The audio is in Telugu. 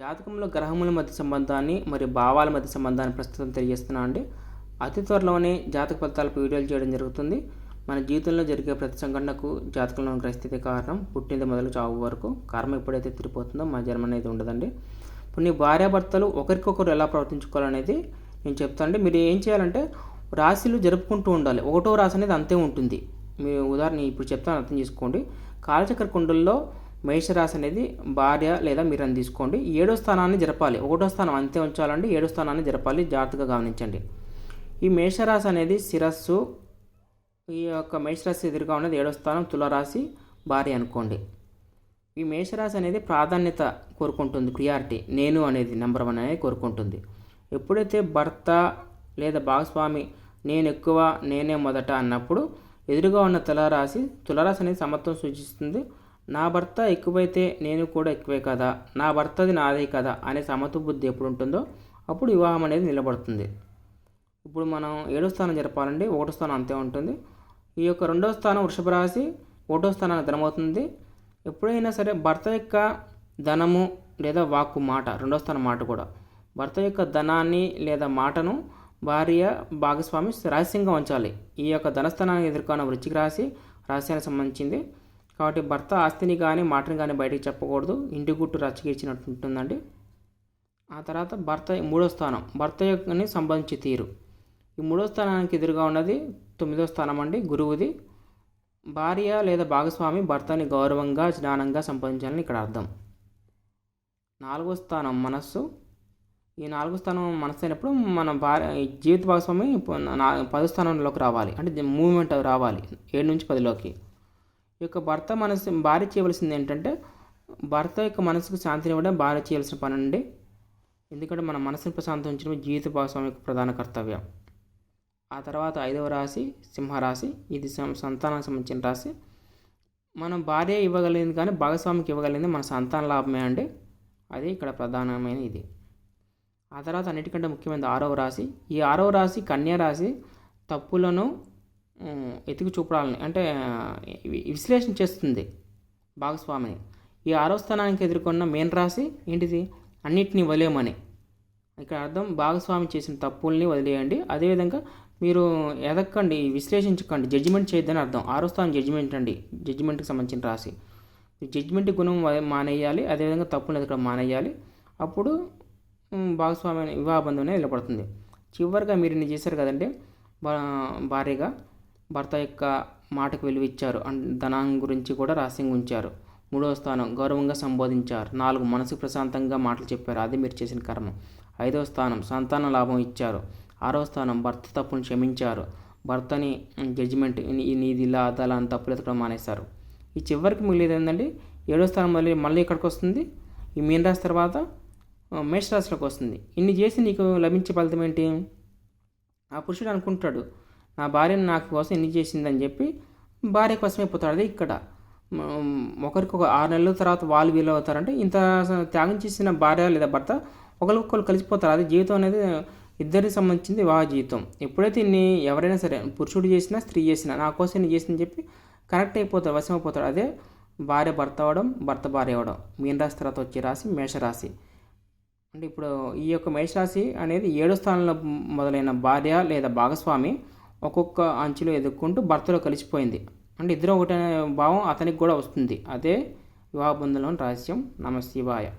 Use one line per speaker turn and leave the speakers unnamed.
జాతకంలో గ్రహముల మధ్య సంబంధాన్ని మరియు భావాల మధ్య సంబంధాన్ని ప్రస్తుతం తెలియజేస్తున్నా అండి. అతి త్వరలోనే జాతక ఫలితాలపై వీడియోలు చేయడం జరుగుతుంది. మన జీవితంలో జరిగే ప్రతి సంఘటనకు జాతకంలోని గ్రహస్థితి కారణం పుట్టింది మొదలు చావు వరకు కర్మ ఎప్పుడైతే తిరిగిపోతుందో మా జన్మ అనేది ఉండదండి. ఇప్పుడు నీ భార్యాభర్తలు ఒకరికొకరు ఎలా ప్రవర్తించుకోవాలనేది నేను చెప్తానండి మీరు ఏం చేయాలంటే రాశిలు జరుపుకుంటూ ఉండాలి. ఒకటో రాశి అనేది అంతే ఉంటుంది. మీ ఉదాహరణ ఇప్పుడు చెప్తాను అర్థం చేసుకోండి. కాలచక్ర కుండల్లో మేషరాశి అనేది భార్య లేదా మీరు తీసుకోండి. ఏడో స్థానాన్ని జరపాలి. ఒకటో స్థానం అంతే ఉంచాలండి. ఏడో స్థానాన్ని జరపాలి. జాగ్రత్తగా గమనించండి. ఈ మేషరాశి అనేది శిరస్సు ఈ యొక్క మేషరాశి ఎదురుగా ఉన్నది ఏడో స్థానం తులరాశి భార్య అనుకోండి. ఈ మేషరాశి అనేది ప్రాధాన్యత కోరుకుంటుంది ప్రియారిటీ నేను అనేది నెంబర్ వన్ అనేది కోరుకుంటుంది. ఎప్పుడైతే భర్త లేదా భాగస్వామి నేను ఎక్కువ నేనే మొదట అన్నప్పుడు ఎదురుగా ఉన్న తులారాశి తులారాశి అనేది సమత్వం సూచిస్తుంది. నా భర్త ఎక్కువైతే నేను కూడా ఎక్కువే కదా నా భర్తది నాదే కదా అనే సమతు బుద్ధి ఎప్పుడు ఉంటుందో అప్పుడు వివాహం అనేది నిలబడుతుంది. ఇప్పుడు మనం ఏడో స్థానం జరపాలండి ఒకటో స్థానం అంతే ఉంటుంది. ఈ యొక్క రెండో స్థానం వృషభ రాశి ఒకటో స్థానానికి ధనమవుతుంది. ఎప్పుడైనా సరే భర్త యొక్క ధనము లేదా వాక్కు మాట రెండో స్థానం మాట కూడా భర్త యొక్క ధనాన్ని లేదా మాటను భార్య భాగస్వామి రహస్యంగా ఉంచాలి. ఈ యొక్క ధనస్థానాన్ని ఎదుర్కొన్న వృచ్చిక రాశి రహస్యానికి సంబంధించింది. కాబట్టి భర్త ఆస్తిని కానీ మాటని కానీ బయటికి చెప్పకూడదు. ఇంటి గుట్టు రచ్చగిచ్చినట్టు ఉంటుందండి ఆ తర్వాత భర్త మూడో స్థానం. భర్త యొక్కని సంబంధించి తీరు. ఈ మూడో స్థానానికి ఎదురుగా ఉన్నది తొమ్మిదో స్థానం అండి గురువుది. భార్య లేదా భాగస్వామి భర్తని గౌరవంగా జ్ఞానంగా సంపాదించాలని ఇక్కడ అర్థం. నాలుగో స్థానం మనస్సు. ఈ నాలుగో స్థానం మనస్సు అయినప్పుడు మన భార్య ఈ జీవిత భాగస్వామి నా- పదో స్థానంలోకి రావాలి. అంటే మూమెంట్ రావాలి. ఏడు నుంచి పదిలోకి. యొక్క భర్త మనసు భార్య చేయవలసింది ఏంటంటే భర్త యొక్క మనసుకు శాంతిని ఇవ్వడం భార్య చేయాల్సిన పని అండి. ఎందుకంటే మన మనసును ప్రశాంతం ఉంచడం జీవిత భాగస్వామి యొక్క ప్రధాన కర్తవ్యం. ఆ తర్వాత ఐదవ రాశి సింహరాశి ఇది సం- సంతానానికి సంబంధించిన రాశి. మనం భార్య ఇవ్వగలిగింది కానీ భాగస్వామికి ఇవ్వగలిగింది మన సంతాన లాభమే అండి. అది ఇక్కడ ప్రధానమైన ఇది. ఆ తర్వాత అన్నిటికంటే ముఖ్యమైనది ఆరవ రాశి. ఈ ఆరవ రాశి కన్యా రాశి. తప్పులను ఎతికి చూపడాలని అంటే విశ్లేషణ చేస్తుంది భాగస్వామిని. ఈ ఆరో స్థానానికి ఎదుర్కొన్న మెయిన్ రాశి ఏంటిది? అన్నిటినీ వదిలేయమని. ఇక్కడ అర్థం భాగస్వామి చేసిన తప్పుల్ని వదిలేయండి. అదేవిధంగా మీరు ఎదక్కండి విశ్లేషించకండి జడ్జిమెంట్ చేయొద్దని అర్థం. ఆరో స్థానం జడ్జిమెంట్ అండి. జడ్జిమెంట్కి సంబంధించిన రాశి. జడ్జిమెంట్ గుణం మానేయాలి. అదేవిధంగా తప్పులు ఎదగడం మానేయాలి. అప్పుడు భాగస్వామి వివాహ బంధం అనేది నిలబడుతుంది. చివరిగా మీరు ఇన్ని చేశారు కదండి భార్యగా. భర్త యొక్క మాటకు విలువ ఇచ్చారు అండ్ ధనం గురించి కూడా రహస్యంగా ఉంచారు. మూడవ స్థానం గౌరవంగా సంబోధించారు. నాలుగు మనసుకు ప్రశాంతంగా మాటలు చెప్పారు. అది మీరు చేసిన కర్మ. ఐదవ స్థానం సంతాన లాభం ఇచ్చారు. ఆరవ స్థానం భర్త తప్పును క్షమించారు. భర్తని జడ్జిమెంట్ నీది ఇలా అదలా అని తప్పులు ఎతకడం మానేశారు. ఈ చివరికి మిగిలేదు ఏంటండి ఏడో స్థానం మళ్ళీ మళ్ళీ ఇక్కడికి వస్తుంది? ఈ మీన రాశి తర్వాత ఆ, మేష రాశిలోకి వస్తుంది. ఇన్ని చేసి నీకు లభించే ఫలితం ఏంటి? ఆ పురుషుడు అనుకుంటాడు. నా భార్యను నాకు కోసం ఎన్ని చేసిందని చెప్పి భార్య కోసమే పోతాడు ఇక్కడ. ఒకరికి ఒక ఆరు నెలల తర్వాత వాళ్ళు వీలు అవుతారంటే ఇంత త్యాగం చేసిన భార్య లేదా భర్త ఒకరికొకరు కలిసిపోతారు. అది జీవితం అనేది ఇద్దరికి సంబంధించింది వివాహ జీవితం. ఎప్పుడైతే ఇన్ని ఎవరైనా సరే పురుషుడు చేసినా స్త్రీ చేసినా నా కోసం ఇన్ని చేసిందని చెప్పి కనెక్ట్ అయిపోతాడు వశమైపోతాడు. అయిపోతాడు అదే భార్య భర్త అవడం భర్త భార్య అవ్వడం. మీనరాశి తర్వాత వచ్చే రాశి మేషరాశి. అంటే ఇప్పుడు ఈ యొక్క మేషరాశి అనేది ఏడో స్థానంలో మొదలైన భార్య లేదా భాగస్వామి. ఒక్కొక్క అంచులో ఎదుర్కొంటూ భర్తలో కలిసిపోయింది. అంటే ఇద్దరు ఒకటే భావం అతనికి కూడా వస్తుంది. అదే వివాహ బంధంలోని రహస్యం. నమ శివాయ